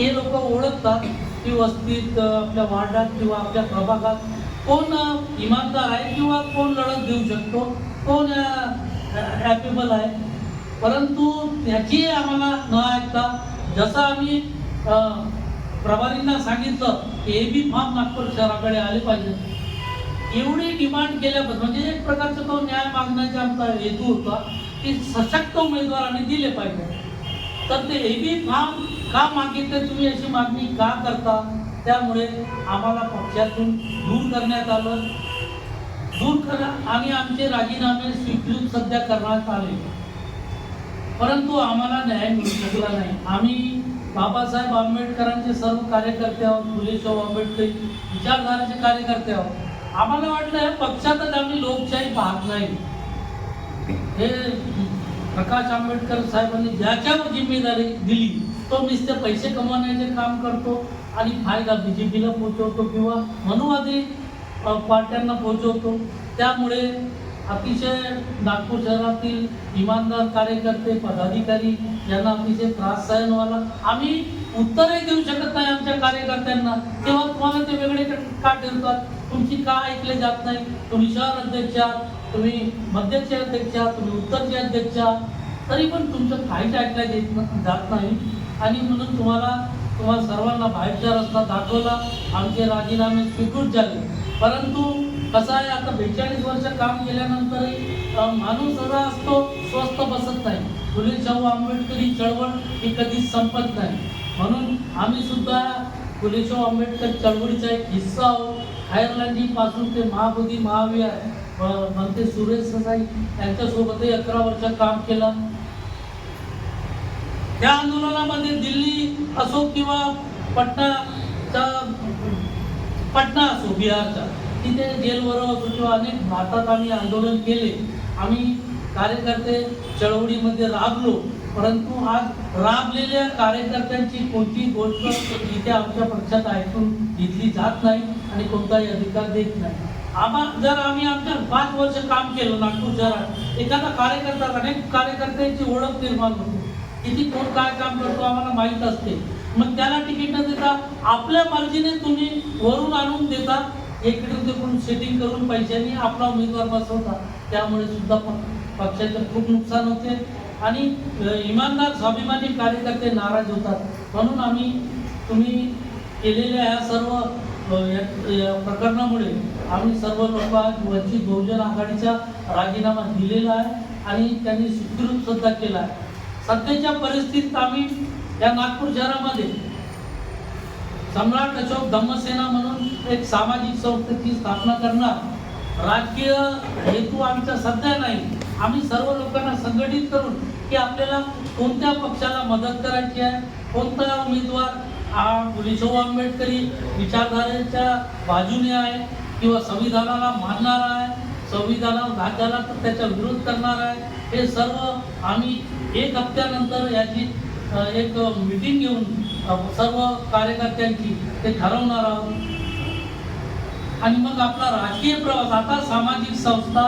हे लोक ओळखतात की वस्तीत आपल्या वार्डात किंवा आपल्या प्रभागात कोण इमानदार आहे किंवा कोण लढत देऊ शकतो कोण ॲपेबल आहे. परंतु त्याची आम्हाला न ऐकता जसं आम्ही प्रभारींना सांगितलं की ए बी फॉर्म नागपूर शहराकडे आले पाहिजे. एवढी डिमांड केल्याबद्दल म्हणजे एक प्रकारचा तो न्याय मागण्याचा आमचा हेतू होता की सशक्त उमेदवारांनी दिले पाहिजे. तर ते ए बी फॉर्म का मागितले तुम्ही अशी मागणी? का करता? त्यामुळे आम्हाला पक्षातून दूर करण्यात आलं. दूर करा आणि आमचे राजीनामे स्वीकृत सध्या करण्यात आले. परंतु आम्हाला न्याय मिळू शकला नाही. आम्ही बाबासाहेब आंबेडकरांचे सर्व कार्यकर्ते आहोत फुलेशाह आंबेडकर विचारधाराचे कार्यकर्ते आहोत. आम्हाला वाटलं पक्षातच आम्ही लोकशाही पाहत नाही. हे प्रकाश आंबेडकर साहेबांनी ज्याच्यावर जिम्मेदारी दिली तो नुसते पैसे कमवण्याचे काम करतो आणि फायदा बीजेपीला पोहोचवतो किंवा मनुवादी पार्ट्यांना पोहोचवतो. त्यामुळे अतिशय नागपूर शहरातील इमानदार कार्यकर्ते पदाधिकारी यांना अतिशय त्रास सहन व्हायला आम्ही उत्तरही देऊ शकत नाही आमच्या कार्यकर्त्यांना. तेव्हा तुम्हाला ते वेगळे का ठेवतात तुमची का ऐकले जात नाही? तुम्ही शहर अध्यक्ष आहात तुम्ही मध्यचे अध्यक्ष तुम्ही उत्तरचे अध्यक्ष आहात. तरी पण तुमचं काहीच ऐकल्या जात नाही. आणि म्हणून तुम्हाला तुम्हाला सर्वांना बाहेरचा रस्ता दाखवला आमचे राजीनामे स्वीकृत झाले. परंतु कसं आहे आता बेचाळीस वर्ष काम केल्यानंतरही माणूस असा असतो स्वस्त बसत नाही. फुले शाहू आंबेडकरी चळवळ ही कधीच संपत नाही. म्हणून आम्ही सुद्धा फुले शाहू आंबेडकर चळवळीचा एक हिस्सा आहोत. आयर्लंडीपासून ते महाबोधी महावीर म्हणते सुरेश ससाई यांच्यासोबतही अकरा वर्ष काम केलं. त्या आंदोलनामध्ये दिल्ली असो किंवा पटनाचा पटना असो बिहारचा तिथे जेलवर असो किंवा अनेक भारतात आम्ही आंदोलन केले. आम्ही कार्यकर्ते चळवळीमध्ये राबलो परंतु आज राबलेल्या कार्यकर्त्यांची कोणतीही गोष्ट इथे आमच्या पक्षात ऐकून घेतली जात नाही आणि कोणताही अधिकार देत नाही. आम्हा जर आम्ही आमच्या पाच वर्ष काम केलं नागपूर शहरात एखादा कार्यकर्ता अनेक कार्यकर्त्यांची ओळख निर्माण होती. किती कोण काय काम करतो आम्हाला माहीत असते. मग त्याला तिकीट न देता आपल्या मर्जीने तुम्ही वरून आणून देता. इकडून तिकडून सेटिंग करून पैशांनी आपला उमेदवार बसवता. त्यामुळे सुद्धा पक्षाचं पक्षाचे खूप नुकसान होते. आणि इमानदार स्वाभिमानी कार्यकर्ते नाराज होतात. म्हणून आम्ही तुम्ही केलेल्या ह्या सर्व प्रकरणामुळे आम्ही सर्व लोक वंचित बहुजन आघाडीचा राजीनामा दिलेला आहे. आणि त्यांनी स्वीकृत सुद्धा केला आहे. सध्याच्या परिस्थितीत आम्ही या नागपूर शहरामध्ये सम्राट अशोक धम्मसेना म्हणून एक सामाजिक संस्थेची स्थापना करणार. राजकीय हेतू आमचा सध्या नाही. आम्ही सर्व लोकांना संघटित करून की आपल्याला कोणत्या पक्षाला मदत करायची आहे? कोणता उमेदवार हा आंबेडकरी विचारधारेच्या बाजूने आहे किंवा संविधानाला मानणारा आहे? संविधानावर घात झाला तर त्याचा विरोध करणार आहे. हे सर्व आम्ही एक हप्त्यानंतर याची एक मीटिंग घेऊन सर्व कार्यकर्त्यांची ते ठरवणार आहोत. आणि मग आपला राजकीय प्रवास आता सामाजिक संस्था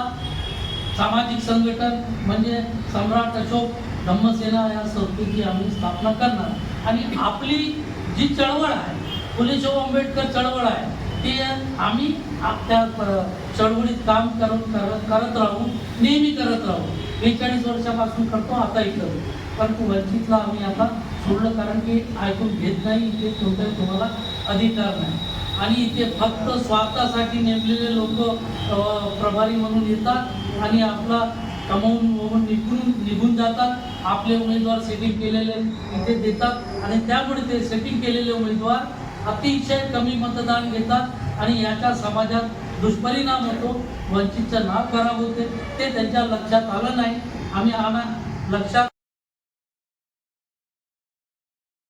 सामाजिक संघटन म्हणजे सम्राट अशोक धम्मसेना या संस्थेची आम्ही स्थापना करणार. आणि आपली जी चळवळ आहे फुले शाहू आंबेडकर चळवळ आहे ती आम्ही आपल्या चळवळीत काम करून करत करत राहू नेहमी करत राहू बेचाळीस वर्षापासून करतो आताही करू परंतु वंचितला आम्ही आता सोडलं कारण की ऐकून घेत नाही इथे कोणताही तुम्हाला अधिकार नाही. आणि इथे फक्त स्वार्थासाठी नेमलेले लोक प्रभारी म्हणून येतात आणि आपला कमावून निघून निघून जातात. आपले उमेदवार सेटिंग केलेले इथे देतात आणि त्यामुळे ते सेटिंग केलेले उमेदवार अतिशय कमी मतदान घेतात आणि याच्या समाजात दुष्परिणाम होतो वंचितचं नाव खराब होते ते त्यांच्या लक्षात आलं नाही. आम्ही आम्हा लक्षात